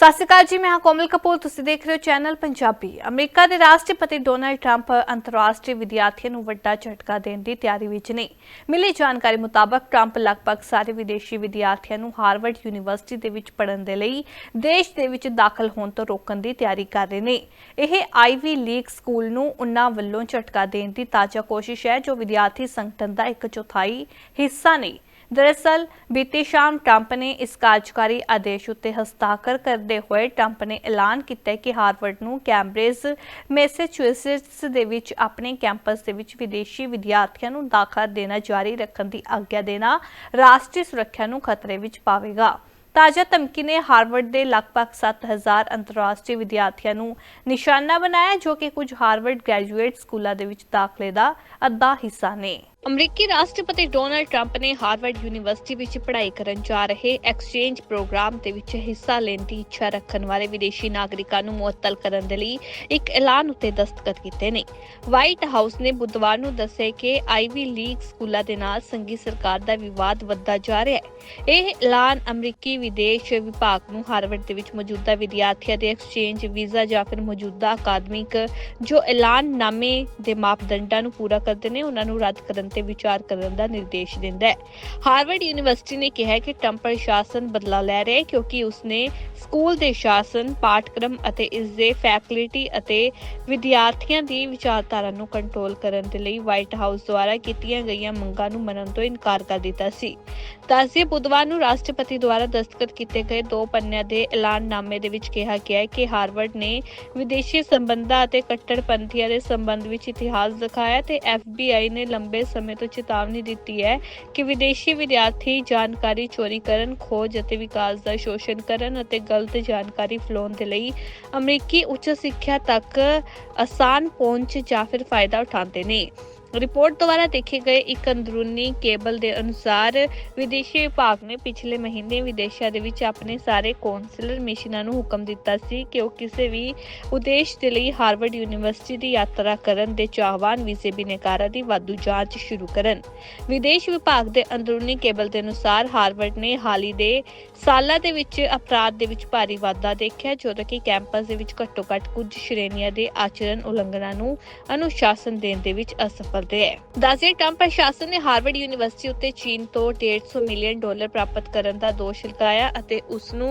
ਸਤਿ ਸ਼੍ਰੀ ਅਕਾਲ ਜੀ, ਮੈਂ ਹਾਂ ਕੋਮਲ ਕਪੂਰ, ਤੁਸੀਂ ਦੇਖ ਰਹੇ ਹੋ ਚੈਨਲ ਪੰਜਾਬੀ। ਅਮਰੀਕਾ ਦੇ ਰਾਸ਼ਟਰਪਤੀ ਡੋਨਾਲਡ ਟਰੰਪ ਅੰਤਰਰਾਸ਼ਟਰੀ ਵਿਦਿਆਰਥੀਆਂ ਨੂੰ ਵੱਡਾ ਝਟਕਾ ਦੇਣ ਦੀ ਤਿਆਰੀ ਵਿੱਚ ਨੇ। ਮਿਲੀ ਜਾਣਕਾਰੀ ਮੁਤਾਬਕ ਟਰੰਪ ਲਗਭਗ ਸਾਰੇ ਵਿਦੇਸ਼ੀ ਵਿਦਿਆਰਥੀਆਂ ਨੂੰ ਹਾਰਵਰਡ ਯੂਨੀਵਰਸਿਟੀ ਦੇ ਵਿੱਚ ਪੜ੍ਹਨ ਦੇ ਲਈ ਦੇਸ਼ ਦੇ ਵਿੱਚ ਦਾਖਲ ਹੋਣ ਤੋਂ ਰੋਕਣ ਦੀ ਤਿਆਰੀ ਕਰ ਰਹੇ ਨੇ। ਇਹ ਆਈਵੀ ਲੀਗ ਸਕੂਲ ਨੂੰ ਉਨ੍ਹਾਂ ਵੱਲੋਂ ਝਟਕਾ ਦੇਣ ਦੀ ਤਾਜ਼ਾ ਕੋਸ਼ਿਸ਼ ਹੈ, ਜੋ ਵਿਦਿਆਰਥੀ ਸੰਗਠਨ ਦਾ ਇੱਕ ਚੌਥਾਈ ਹਿੱਸਾ ਨੇ। ਦਰਅਸਲ, ਬੀਤੀ ਸ਼ਾਮ ਟਰੰਪ ਨੇ ਇਸ ਕਾਰਜਕਾਰੀ ਆਦੇਸ਼ ਉੱਤੇ ਹਸਤਾਖਰ ਕਰਦੇ ਹੋਏ ਟਰੰਪ ਨੇ ਐਲਾਨ ਕੀਤਾ ਕਿ ਹਾਰਵਰਡ ਨੂੰ ਕੈਂਬਰਿਜ, ਮੈਸੇਚੁਸੇਟਸ ਦੇ ਵਿੱਚ ਆਪਣੇ ਕੈਂਪਸ ਦੇ ਵਿੱਚ ਵਿਦੇਸ਼ੀ ਵਿਦਿਆਰਥੀਆਂ ਨੂੰ ਦਾਖਲਾ ਦੇਣਾ, ਜਾਰੀ ਰੱਖਣ ਦੀ ਆਗਿਆ ਦੇਣਾ ਰਾਸ਼ਟਰੀ ਸੁਰੱਖਿਆ ਨੂੰ ਖਤਰੇ ਵਿੱਚ ਪਾਵੇਗਾ। ਤਾਜ਼ਾ ਧਮਕੀ ਨੇ ਹਾਰਵਰਡ ਦੇ ਲਗਭਗ 7000 ਅੰਤਰਰਾਸ਼ਟਰੀ ਵਿਦਿਆਰਥੀਆਂ ਨੂੰ ਨਿਸ਼ਾਨਾ ਬਣਾਇਆ, ਜੋ ਕਿ ਕੁਝ ਹਾਰਵਰਡ ਗ੍ਰੈਜੂਏਟ ਸਕੂਲਾਂ ਦੇ ਵਿੱਚ ਦਾਖਲੇ ਦਾ ਅੱਧਾ ਹਿੱਸਾ ਨੇ। ਅਮਰੀਕੀ ਰਾਸ਼ਟਰਪਤੀ ਡੋਨਲਡ ਟਰੰਪ ਨੇ ਹਾਰਵਰਡ ਯੂਨੀਵਰਸਿਟੀ ਵਿੱਚ ਪੜ੍ਹਾਈ ਕਰਨ ਜਾ ਰਹੇ ਐਕਸਚੇਂਜ ਪ੍ਰੋਗਰਾਮ ਦੇ ਵਿੱਚ ਹਿੱਸਾ ਲੈਣ ਦੀ ਇੱਛਾ ਰੱਖਣ ਵਾਲੇ ਵਿਦੇਸ਼ੀ ਨਾਗਰਿਕਾਂ ਨੂੰ ਮੁਅੱਤਲ ਕਰਨ ਦੇ ਲਈ ਇੱਕ ਐਲਾਨ ਉੱਤੇ ਦਸਤਖਤ ਕੀਤੇ ਨੇ। ਵਾਈਟ ਹਾਊਸ ਨੇ ਬੁੱਧਵਾਰ ਨੂੰ ਦੱਸਿਆ ਕਿ ਆਈਵੀ ਲੀਗ ਸਕੂਲਾਂ ਦੇ ਨਾਲ ਸੰਘੀ ਸਰਕਾਰ ਦਾ ਵਿਵਾਦ ਵੱਧਦਾ ਜਾ ਰਿਹਾ ਹੈ। ਇਹ ਐਲਾਨ ਅਮਰੀਕੀ ਵਿਦੇਸ਼ ਵਿਭਾਗ ਨੂੰ ਹਾਰਵਰਡ ਦੇ ਵਿੱਚ ਮੌਜੂਦਾ ਵਿਦਿਆਰਥੀਆਂ ਦੇ ਐਕਸਚੇਂਜ ਵੀਜ਼ਾ ਜਾਂ ਫਿਰ ਮੌਜੂਦਾ ਅਕਾਦਮਿਕ ਜੋ ਐਲਾਨਨਾਮੇ ਦੇ ਮਾਪਦੰਡਾਂ ਨੂੰ ਪੂਰਾ ਕਰਦੇ ਨੇ, ਉਹਨਾਂ ਨੂੰ ਰੱਦ ਕਰਨ ਤੇ ਵਿਚਾਰ ਕਰਨ ਦਾ ਨਿਰਦੇਸ਼ ਦਿੰਦਾ ਹੈ। ਹਾਰਵਰਡ ਯੂਨੀਵਰਸਿਟੀ ਨੇ ਕਿਹਾ ਕਿ ਟਰੰਪ ਪ੍ਰਸ਼ਾਸਨ ਬਦਲਾ ਲੈ ਰਿਹਾ ਹੈ ਕਿਉਂਕਿ ਉਸਨੇ ਸਕੂਲ ਦੇ ਸ਼ਾਸਨ, ਪਾਠਕ੍ਰਮ ਅਤੇ ਇਸ ਦੇ ਫੈਕਲਟੀ ਅਤੇ ਵਿਦਿਆਰਥੀਆਂ ਦੀ ਵਿਚਾਰਧਾਰਾ ਨੂੰ ਕੰਟਰੋਲ ਕਰਨ ਦੇ ਲਈ ਵਾਈਟ ਹਾਊਸ ਦੁਆਰਾ ਕੀਤੀਆਂ ਗਈਆਂ ਮੰਗਾਂ ਨੂੰ ਮੰਨਣ ਤੋਂ ਇਨਕਾਰ ਕਰ ਦਿੱਤਾ ਸੀ। ਦੱਸਦੇ ਬੁੱਧਵਾਰ ਨੂੰ ਰਾਸ਼ਟਰਪਤੀ ਦੁਆਰਾ ਦਸਤਖਤ ਕੀਤੇ ਗਏ ਦੋ ਪੰਨਿਆਂ ਦੇ ਐਲਾਨਨਾਮੇ ਦੇ ਵਿੱਚ ਕਿਹਾ ਗਿਆ ਹੈ ਕਿ ਹਾਰਵਰਡ ਨੇ ਵਿਦੇਸ਼ੀ ਸੰਬੰਧਾਂ ਅਤੇ ਕੱਟੜਪੰਥੀਆਂ ਦੇ ਸੰਬੰਧ ਵਿੱਚ ਇਤਿਹਾਸ ਦਿਖਾਇਆ ਤੇ FBI ਨੇ ਲੰਬੇ ਸਮੇਂ ਤੋਂ ਚੇਤਾਵਨੀ ਦਿੱਤੀ ਹੈ ਕਿ ਵਿਦੇਸ਼ੀ ਵਿਦਿਆਰਥੀ ਜਾਣਕਾਰੀ ਚੋਰੀ ਕਰਨ, ਖੋਜ ਅਤੇ ਵਿਕਾਸ ਦਾ ਸ਼ੋਸ਼ਣ ਕਰਨ ਅਤੇ ਗਲਤ ਜਾਣਕਾਰੀ ਫੈਲਾਉਣ ਦੇ ਲਈ ਅਮਰੀਕੀ ਉੱਚ ਸਿੱਖਿਆ ਤੱਕ ਆਸਾਨ ਪਹੁੰਚ ਜਾਂ ਫਿਰ ਫਾਇਦਾ ਉਠਾਉਂਦੇ ਨੇ। ਰਿਪੋਰਟ ਦੁਆਰਾ ਦੇਖੇ ਗਏ ਇੱਕ ਅੰਦਰੂਨੀ ਕੇਬਲ ਦੇ ਅਨੁਸਾਰ ਵਿਦੇਸ਼ੀ ਵਿਭਾਗ ਨੇ ਪਿਛਲੇ ਮਹੀਨੇ ਵਿਦੇਸ਼ਾਂ ਦੇ ਵਿੱਚ ਆਪਣੇ ਸਾਰੇ ਕੌਂਸਲਰ ਮਿਸ਼ਨਾਂ ਨੂੰ ਹੁਕਮ ਦਿੱਤਾ ਸੀ ਕਿ ਉਹ ਕਿਸੇ ਵੀ ਉਦੇਸ਼ ਦੇ ਲਈ ਹਾਰਵਰਡ ਯੂਨੀਵਰਸਿਟੀ ਦੀ ਯਾਤਰਾ ਕਰਨ ਦੇ ਚਾਹਵਾਨ ਵੀਜ਼ੇ ਬਿਨੇਕਾਰਾਂ ਦੀ ਵਾਧੂ ਜਾਂਚ ਸ਼ੁਰੂ ਕਰਨ। ਵਿਦੇਸ਼ ਵਿਭਾਗ ਦੇ ਅੰਦਰੂਨੀ ਕੇਬਲ ਦੇ ਅਨੁਸਾਰ ਹਾਰਵਰਡ ਨੇ ਹਾਲ ਹੀ ਦੇ ਸਾਲਾਂ ਦੇ ਵਿੱਚ ਅਪਰਾਧ ਦੇ ਵਿੱਚ ਭਾਰੀ ਵਾਧਾ ਦੇਖਿਆ ਜਦੋਂ ਕਿ ਕੈਂਪਸ ਦੇ ਵਿੱਚ ਘੱਟੋ-ਘੱਟ ਕੁਝ ਸ਼੍ਰੇਣੀਆਂ ਦੇ ਆਚਰਣ ਉਲੰਘਣਾ ਨੂੰ ਅਨੁਸ਼ਾਸਨ ਦੇਣ ਦੇ ਵਿੱਚ ਅਸਫਲ ਰਹੇ ਹੈ। ਦੱਸਦੇ ਟਰੰਪ ਪ੍ਰਸ਼ਾਸਨ ਨੇ ਹਾਰਵਰਡ ਯੂਨੀਵਰਸਿਟੀ ਉੱਤੇ ਚੀਨ ਤੋਂ 150 ਮਿਲੀਅਨ ਡਾਲਰ ਪ੍ਰਾਪਤ ਕਰਨ ਦਾ ਦੋਸ਼ ਲਗਾਇਆ ਅਤੇ ਉਸ ਨੂੰ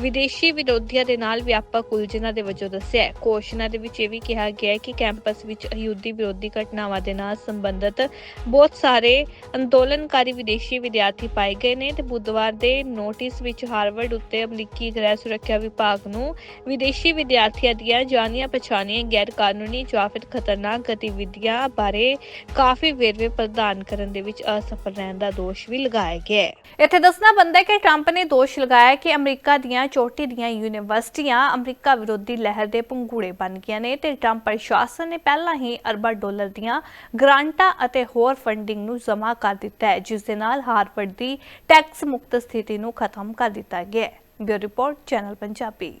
ਵਿਦੇਸ਼ੀ ਵਿਰੋਧੀਆਂ ਦੇ ਨਾਲ ਵਿਆਪਕ ਉਲਝਣਾਂ ਦੇ ਵਜੋਂ ਦੱਸਿਆ ਹੈ। ਘੋਸ਼ਣਾ ਦੇ ਵਿੱਚ ਇਹ ਵੀ ਕਿਹਾ ਗਿਆ ਹੈ ਕਿ ਕੈਂਪਸ ਵਿੱਚ ਅਯੁੱਧੀ ਵਿਰੋਧੀ ਘਟਨਾਵਾਂ ਦੇ ਨਾਲ ਸੰਬੰਧਿਤ ਬਹੁਤ ਸਾਰੇ ਅੰਦੋਲਨਕਾਰੀ ਵਿਦੇਸ਼ੀ ਵਿਦਿਆਰਥੀ ਪਾਏ ਗਏ ਨੇ ਤੇ ਬੁੱਧਵਾਰ ਦੇ ਨੋਟਿਸ ਵਿੱਚ ਹਾਰਵਰਡ ਉੱਤੇ ਅਮਰੀਕੀ ਗ੍ਰਹਿ ਸੁਰੱਖਿਆ ਵਿਭਾਗ ਨੂੰ ਵਿਦੇਸ਼ੀ ਵਿਦਿਆਰਥੀਆਂ ਦੀਆਂ ਜਾਣੀਆਂ ਪਛਾਣੀਆਂ ਗੈਰ ਕਾਨੂੰਨੀ ਜਾਂ ਫਿਰ ਖਤਰਨਾਕ ਗਤੀਵਿਧੀਆਂ ਬਾਰੇ ਕਾਫੀ ਵੇਰਵੇ ਪ੍ਰਦਾਨ ਕਰਨ ਦੇ ਵਿੱਚ ਅਸਫਲ ਰਹਿਣ ਦਾ ਦੋਸ਼ ਵੀ ਲਗਾਇਆ ਗਿਆ ਹੈ। ਇੱਥੇ ਦੱਸਣਾ ਬੰਦਾ ਕਿ ਟਰੰਪ ਨੇ ਦੋਸ਼ ਲਗਾਇਆ ਕਿ ਅਮਰੀਕਾ ਦੀਆਂ ਚੋਟੀ ਦੀਆਂ ਯੂਨੀਵਰਸਿਟੀਆਂ ਅਮਰੀਕਾ ਵਿਰੋਧੀ ਲਹਿਰ ਦੇ ਪੰਗੂੜੇ ਬਣ ਗਈਆਂ ਨੇ ਤੇ ਟਰੰਪ ਪ੍ਰਸ਼ਾਸਨ ਨੇ ਪਹਿਲਾਂ ਹੀ ਅਰਬਾਂ ਡਾਲਰ ਦੀਆਂ ਗ੍ਰਾਂਟਾਂ ਅਤੇ ਹੋਰ ਫੰਡਿੰਗ ਨੂੰ ਜਮ੍ਹਾਂ ਕਰ ਦਿੱਤਾ ਹੈ, ਜਿਸ ਦੇ ਨਾਲ ਹਾਰਵਰਡ ਦੀ ਟੈਕਸ ਮੁਕਤ ਸਥਿਤੀ ਨੂੰ ਖਤਮ ਕਰ ਦਿੱਤਾ ਗਿਆ ਹੈ। Bureau report, channel Punjabi.